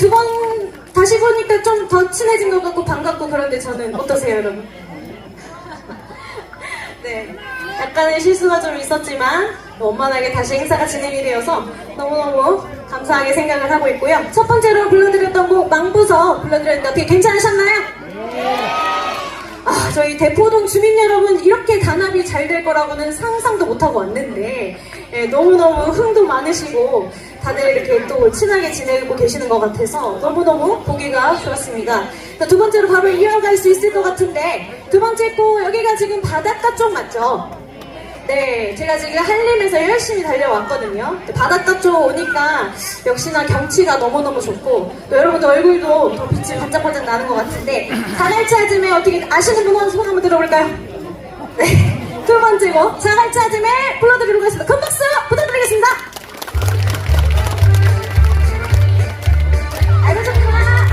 두 번 다시 보니까 좀 더 친해진 것 같고 반갑고 그런데 저는 어떠세요, 여러분? 네, 약간의 실수가 좀 있었지만 원만하게 다시 행사가 진행이 되어서 너무너무 감사하게 생각을 하고 있고요. 첫 번째로 불러드렸던 곡 망부서 불러드렸는데 어떻게 괜찮으셨나요? 아, 저희 대포동 주민 여러분 이렇게 단합이 잘 될 거라고는 상상도 못하고 왔는데 예, 너무너무 흥도 많으시고 다들 이렇게 또 친하게 지내고 계시는 것 같아서 너무너무 보기가 좋았습니다. 자, 두 번째로 바로 이어갈 수 있을 것 같은데 두 번째 곡 여기가 지금 바닷가 쪽 맞죠? 네, 제가 지금 한림에서 열심히 달려왔거든요. 바닷가 쪽 오니까 역시나 경치가 너무너무 좋고 또 여러분들 얼굴도 더 빛이 반짝반짝 나는 것 같은데 아줌에 어떻게 아시는 분은 손 한번 들어볼까요? 네, 두 번째 곡 아줌에 불러드리도록 하겠습니다. 큰 박수 부탁드리겠습니다. 아이고 좋구나.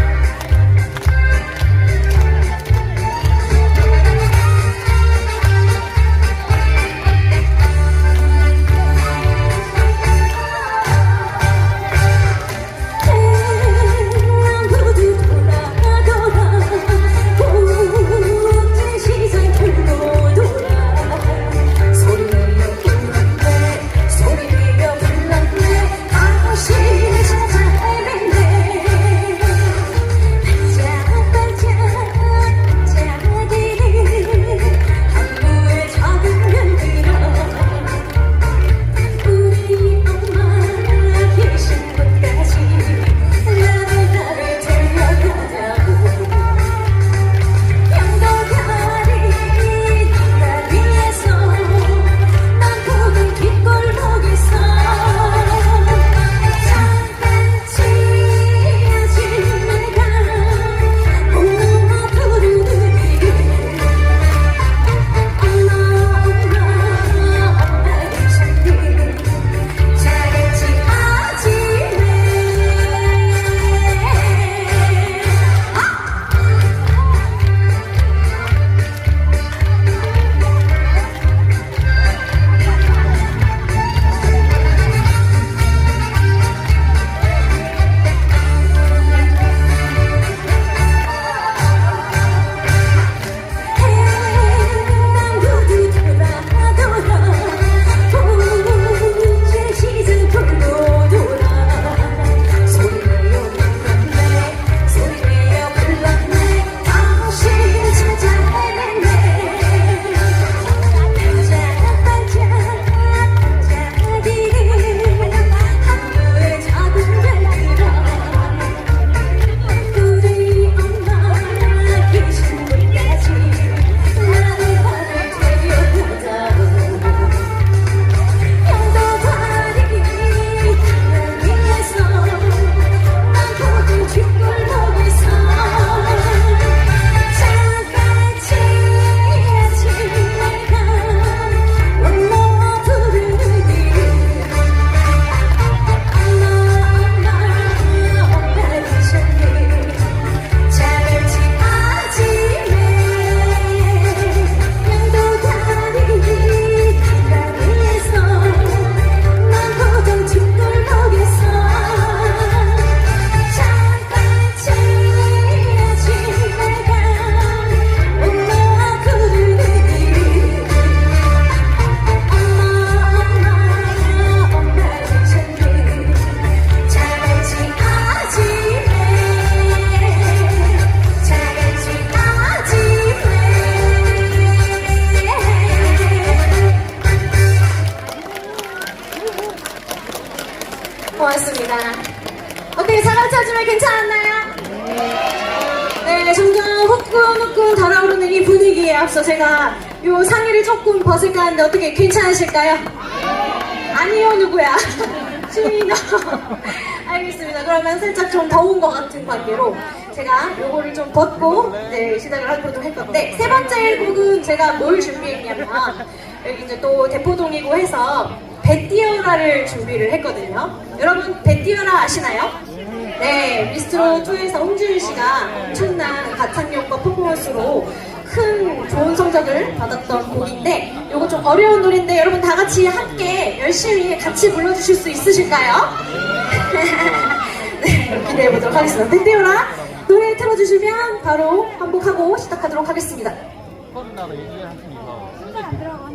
하는데 어떻게 괜찮으실까요? 아니요, 누구야? 주인어. 알겠습니다. 그러면 살짝 좀 더운 것 같은 관계로 제가 요거를 좀 벗고 네, 시작을 하도록 할 건데 세 번째 곡은 제가 뭘 준비했냐면 여기 이제 또 대포동이고 해서 배띠어라를 준비를 했거든요. 여러분 배띠어라 아시나요? 네, 미스트로 2에서 홍지윤 씨가 엄청난 가창력과 퍼포먼스로 큰 좋은 성적을 받았던 곡인데 이거 좀 어려운 노래인데 여러분 다 같이 함께 열심히 같이 불러주실 수 있으실까요? 네, 기대해 보도록 하겠습니다. 땡땡오라 노래 틀어주시면 바로 한복하고 시작하도록 하겠습니다. 안 들어가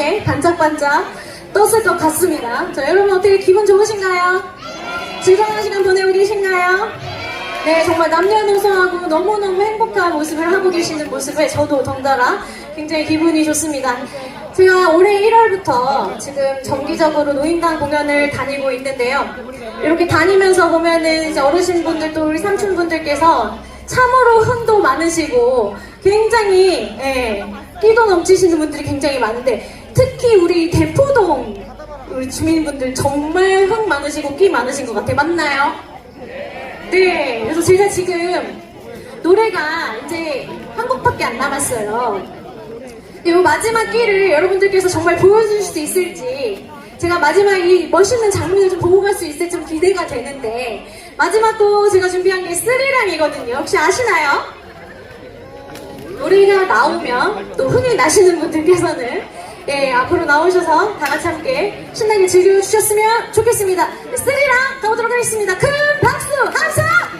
예쁘게 반짝반짝 떴을 것 같습니다. 자, 여러분 어떻게 기분 좋으신가요? 즐거운 시간 보내고 계신가요? 네, 정말 남녀노소하고 너무너무 행복한 모습을 하고 계시는 모습에 저도 덩달아 굉장히 기분이 좋습니다. 제가 올해 1월부터 지금 정기적으로 노인당 공연을 다니고 있는데요. 이렇게 다니면서 보면은 이제 어르신분들도 우리 삼촌분들께서 참으로 흥도 많으시고 굉장히 예, 끼도 넘치시는 분들이 굉장히 많은데 특히 우리 대포동 우리 주민분들 정말 흥 많으시고 끼 많으신 것 같아요. 맞나요? 네, 그래서 제가 지금 노래가 이제 한 곡밖에 안 남았어요. 이 마지막 끼를 여러분들께서 정말 보여줄 수 있을지 제가 마지막 이 멋있는 장면을 좀 보고 갈 수 있을지 좀 기대가 되는데 마지막 곡 제가 준비한 게 스리랑이거든요. 혹시 아시나요? 노래가 나오면 또 흥이 나시는 분들께서는 예, 앞으로 나오셔서 다 같이 함께 신나게 즐겨주셨으면 좋겠습니다. 스리랑 가보도록 하겠습니다. 큰 박수! 감사!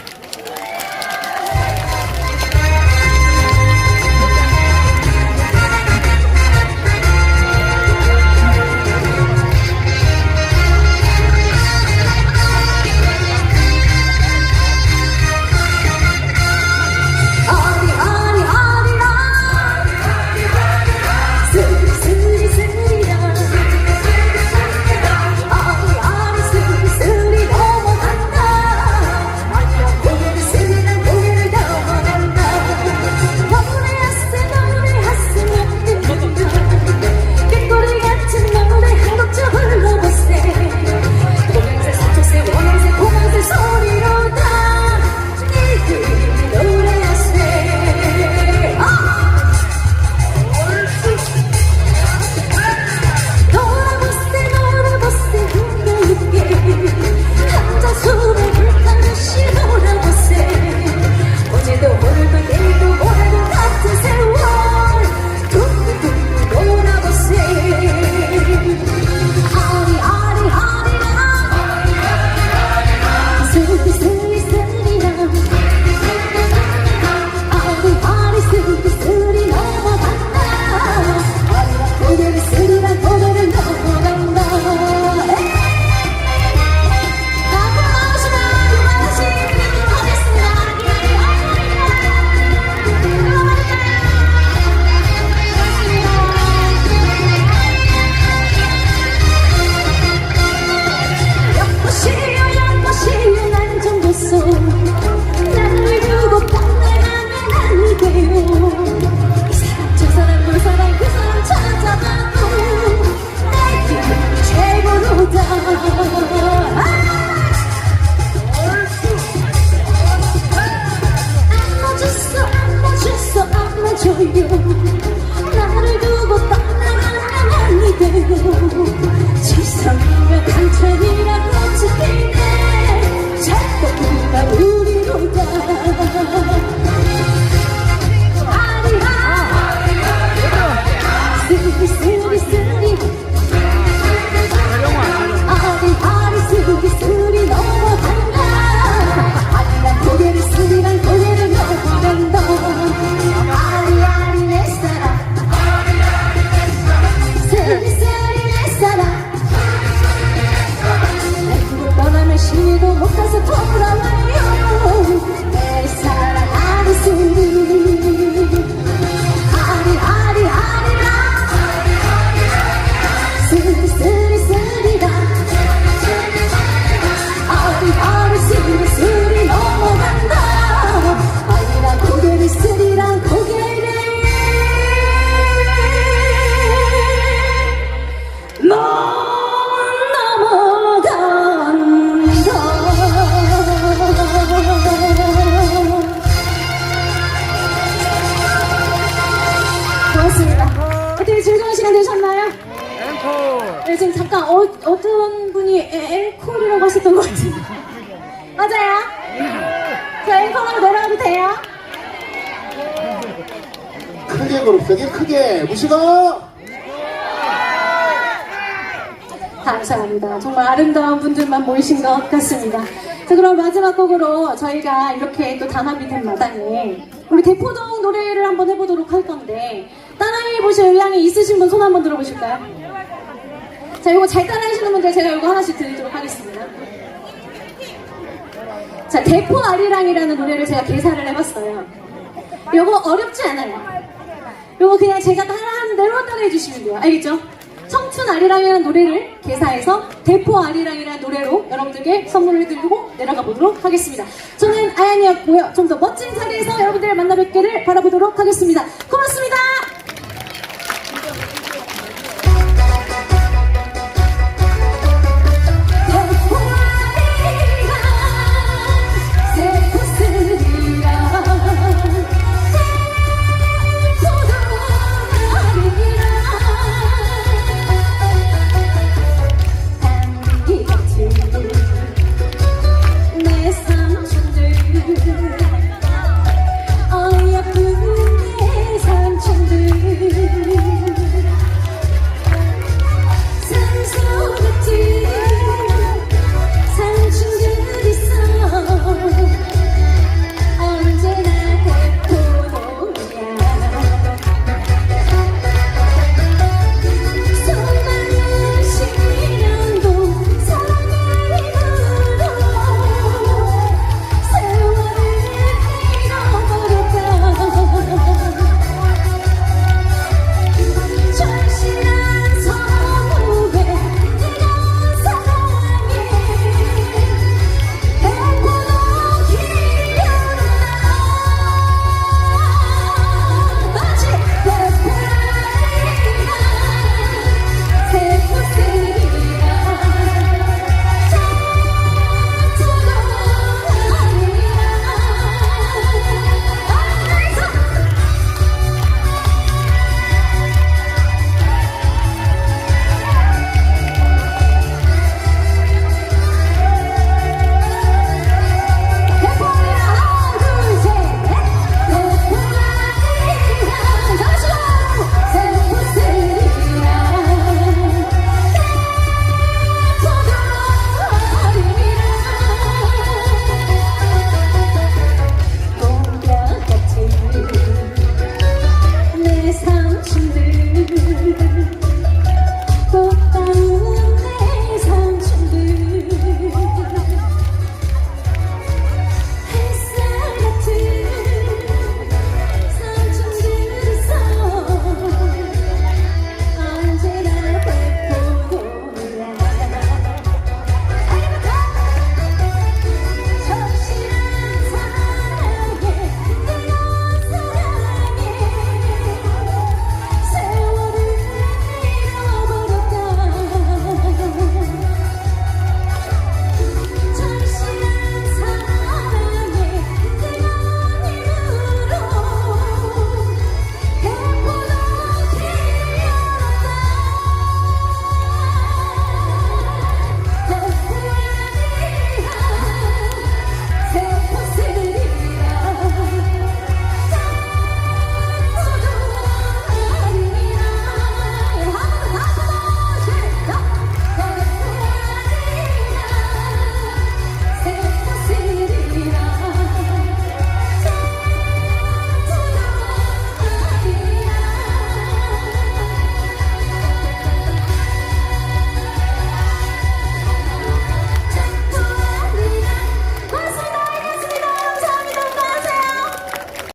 것 같습니다. 자, 그럼 마지막 곡으로 저희가 이렇게 또 단합이 된 마당에 우리 대포동 노래를 한번 해보도록 할 건데 따라해 보실 의향이 있으신 분 손 한번 들어보실까요? 자, 이거 잘 따라하시는 분들 제가 이거 하나씩 드리도록 하겠습니다. 자, 대포 아리랑이라는 노래를 제가 개사를 해봤어요. 이거 어렵지 않아요. 요거 그냥 제가 따라하는 대로 따라해 주시면 돼요. 알겠죠? 청춘 아리랑이라는 노래를 개사해서 대포 아리랑이라는 노래로 여러분들께 선물을 드리고 내려가 보도록 하겠습니다. 저는 아연이었고요. 좀 더 멋진 자리에서 여러분들을 만나 뵙기를 바라보도록 하겠습니다. 고맙습니다.